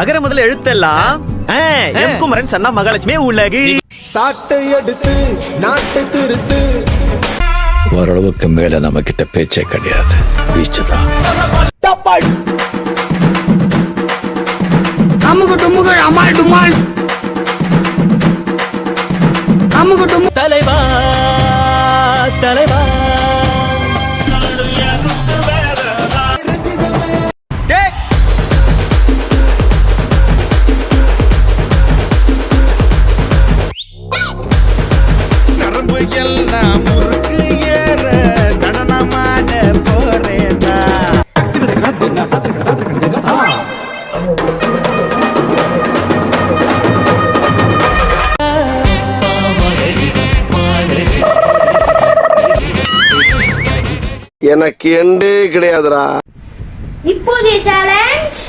அகர முதல்ல எழுத்தெல்லாம். எம் குமரன் சன்னா மகாலட்சுமி உலகு. சாட்டை எடுத்து நாட்டை திருத்து. ஓரளவுக்கு மேல நம்ம கிட்ட பேச்சே கிடையாது. வீச்சுதான் அமுகு டுமுகு அமால் டுமால். அமுகு டுமு தலைவா. எனக்கு எண்டே கிடையாதுடா. இப்போதைய சேலஞ்ச்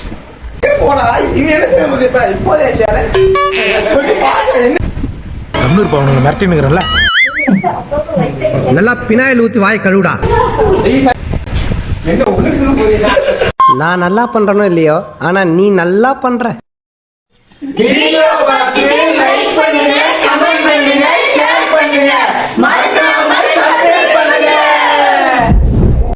தமிழ் பவனுங்க மிரட்டினுங்கிறல்ல நல்லா பினாயில் ஊத்தி வாய் கழுவுடா. நான் நல்லா பண்றனோ இல்லையோ? ஆனா நீ நல்லா பண்ற.